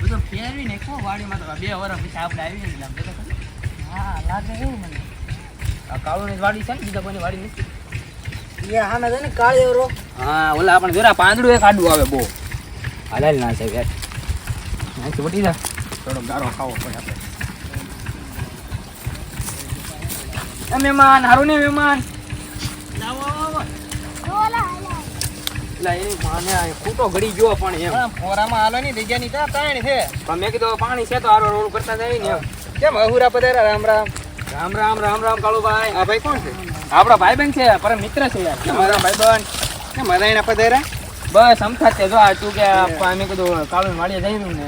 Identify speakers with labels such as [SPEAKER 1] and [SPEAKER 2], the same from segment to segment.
[SPEAKER 1] બધું ફેરવી નાખ્યો વાડીમાં તો બે વર્ષ પછી આપણે આવીએ ને એટલે આમ જોતો ખરી.
[SPEAKER 2] હા લાગે એવું મને.
[SPEAKER 1] આ કાળુની વાડી છે ને બીજા કોઈની વાડી નથી.
[SPEAKER 2] યાર હામે છે ને કાળી એવરો
[SPEAKER 1] હા ઓલા આપણે જોરા પાંદડું એક આડું આવે બહુ. હાલેલ ના છે યાર. અહીંથી વટી જા. થોડો ગારો ખાવો પડે આપણે. એ મહેમાન હારું ને મહેમાન લાવો આવો એટલે એની માને આ ખૂટો ઘડી ગયો પણ એમ.
[SPEAKER 2] ફોરામાં હાલો ની જગ્યા ની ત્યાં છે.
[SPEAKER 1] પણ મેં કીધું પાણી છે તો હારો રોલ કરતા જાય ને
[SPEAKER 2] કેમ અહુરા પધાર્યા? રામ રામ.
[SPEAKER 1] રામ રામ રામ રામ કાળુભાઈ.
[SPEAKER 2] આ ભાઈ કોણ છે?
[SPEAKER 1] આપણા ભાઈબંધ છે પરમ મિત્ર છે યાર. અમારા ભાઈબંધ?
[SPEAKER 2] કેમ અદાયણા પધાર્યા?
[SPEAKER 1] બસ સમથા છે જો આ તું કે અમે કીધું કાળું માળીએ જઈ ને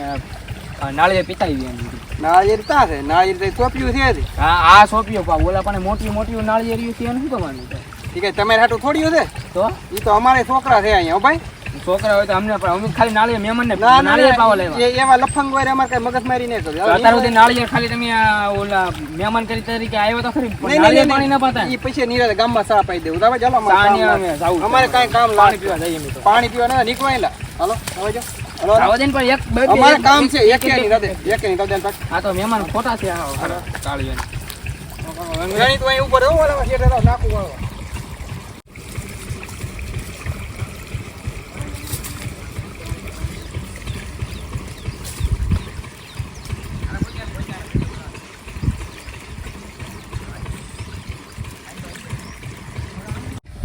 [SPEAKER 1] આ નાળિયેર પીતાઈ ગયા.
[SPEAKER 2] નાળિયેર તા છે? નાળિયેર તો ચોપ્યું છે
[SPEAKER 1] હા આ સોંપ્યો પા ઓલા પણ મોટી મોટી નાળિયેરિયું છે એને શું કરવાનું?
[SPEAKER 2] કઈ તમારે હાટું થોડ્યું છે?
[SPEAKER 1] તો?
[SPEAKER 2] એ તો અમારે છોકરા છે અહીંયા ભાઈ.
[SPEAKER 1] છોકરા હોય તો અમને પણ અમે ખાલી નાળિયેર મહેમાન ને
[SPEAKER 2] ના ના,
[SPEAKER 1] નાળિયેર પાવા લેવા.
[SPEAKER 2] એવા લફંગ હોય અમારે કઈ મગજમારી નહીં કરવી.
[SPEAKER 1] અત્યારે સુધી નાળિયેર ખાલી તમે ઓલા મહેમાન કરી તરીકે આવ્યો તો ખરી નાળિયેર પાણી ના પાતા.
[SPEAKER 2] ઈ પછી નિરાતે ગામમાં ચા પાઈ દેવું. તો ચાલો અમારે કઈ કામ
[SPEAKER 1] પાણી પીવા જઈએ
[SPEAKER 2] પાણી પીવા ના નીકળવાય લા હાલો હવે જો અમારે કામ છે
[SPEAKER 1] એક-
[SPEAKER 2] ની એક ની
[SPEAKER 1] આ તો મહેમાન ખોટા છે આ કાળિયા
[SPEAKER 2] ઉપર નાખું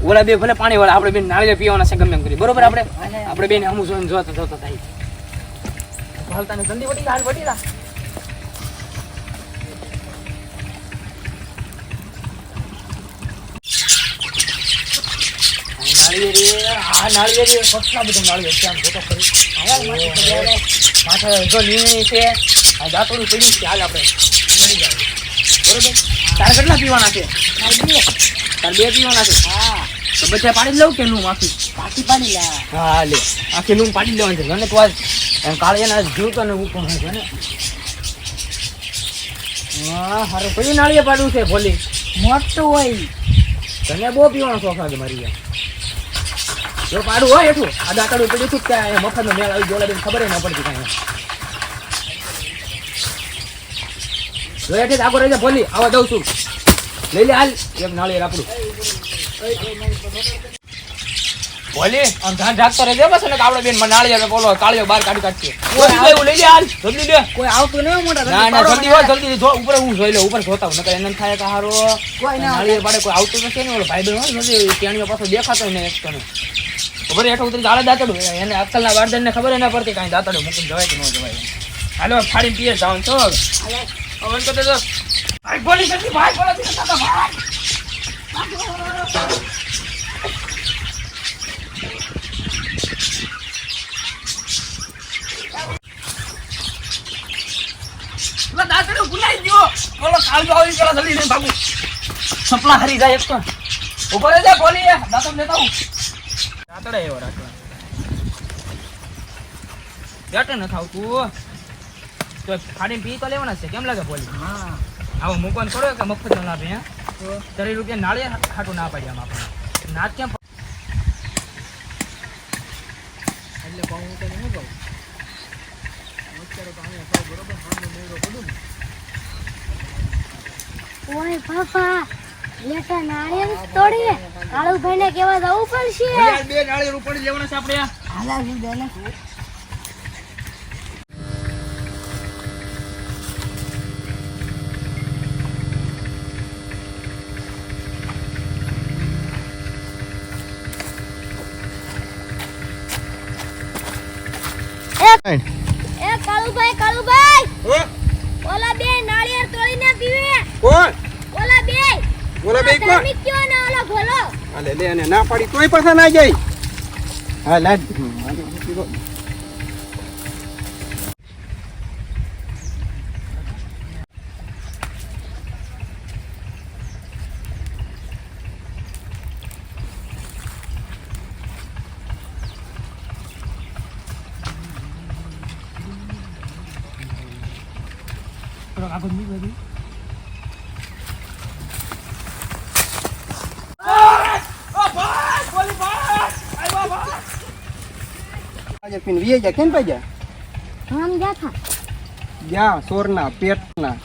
[SPEAKER 1] ઓલા બે ભલે પાણી વાળા આપણે બેન નાળિયેર પીવાના છે ગમે એમ કરી. બરોબર આપણે? આપણે બેન હમું જોઈને જોતા જોતા થાય. હાલતા ને જલ્દી વટી હાલ વટી તારે કેટલા પીવાના છે? તારે બે પીવાના છે?
[SPEAKER 2] હા.
[SPEAKER 1] તો બધા પાડી લઉં કે માફી?
[SPEAKER 2] બાકી પાણી લા.
[SPEAKER 1] હા લે પાડી લેવાનું છે મને તો આજ એના ને છે હા હારું કયું નાળિયેર પાડવું છે ભોલી?
[SPEAKER 2] મોટું હોય.
[SPEAKER 1] તને બહુ પીવાનો શોખ લાગે મારી જો પાડું હોય એટલું. આદા કાઢું પડ્યું હતું મફતનો મેળ આવી જોલા ખબર ન પડતી કાંઈ. જો એઠે જ આગળ રહી જા ભોલી આવા દઉં છું. લઈ લે હાલ. એક નાળિયેર આપણું. આમ ધ્યાન રાખતો રહેજે બસ ને કાવડો બેન નાળિયેર બોલો કાળિયો બહાર કાઢી કાઢશે. એવું લઈ લે હાલ જલ્દી લે.
[SPEAKER 2] કોઈ આવતું ન મોટા
[SPEAKER 1] ના ના જલ્દી હોય જલ્દી જો ઉપર હું જોઈ લઉં ઉપર જોતા હું નકર એને થાય કે હારો.
[SPEAKER 2] કોઈ ના
[SPEAKER 1] નાળી પાડે કોઈ આવતું નથી ને ઓલો ભાઈ બહેન હોય નથી તેણીઓ પાછો દેખાતો ને એક તને. ખબર હેઠો ઉતરી જાળે દાતડું. એને અક્કલના વારદાન ને ખબર એના પરથી કાંઈ દાતડું મૂકીને જવાય કે ન જવાય. હાલો ફાડીને પીએ જાઉં છો હવે તો ભાઈ બોલી ભાઈ બોલો ભાઈ. પેલા દાંતડું ભૂલાઈ ગયો. બોલો કાલ આવી ગયો જલ્દી લઈને ભાગું. સપલા હરી જાય એક તો. ઊભો રહેજે બોલી દાંતડ લેતા હું દાંતડે એવો રાખવા. બેટે ન થાવ તું તો ફાડીને પી તો લેવાના છે. કેમ લાગે બોલી?
[SPEAKER 2] હા.
[SPEAKER 1] આવો મૂકવાનું કરો કે મફત ન લાભે તો? તરી રૂપિયા નાળે ખાટું ના પાડી આમ આપણે નાચ કેમ
[SPEAKER 2] એટલે કહું હું શું કહું? અત્યારે તો અહીંયા બરોબર ને
[SPEAKER 3] ઓય પાપા લેટા નાળિયેર તોડીએ. કાળુભાઈ ને કેવા જવું પડશે.
[SPEAKER 1] બે નાળિયેર ઉપાડી લેવાના છે આપણે
[SPEAKER 2] હાલા શું દેને
[SPEAKER 3] એ કાળુભાઈ કાળુભાઈ. ઓલા બે નાળિયેર તોડીને પીવે.
[SPEAKER 2] કોણ?
[SPEAKER 3] ઓલા બે.
[SPEAKER 2] બોલા બે કોણ?
[SPEAKER 3] ધાર્મિક કયો ને ઓલો ભલો?
[SPEAKER 2] હાલે લે અને ના પાડી તોય પાછા ના જાય. હા લાજ.
[SPEAKER 1] થોડોક આગળ નીકળી બધી
[SPEAKER 2] આજે પીન વીએ જા કેમ પાઈ જા
[SPEAKER 3] હમ ગયા થા
[SPEAKER 2] ગયા સોરના પેટના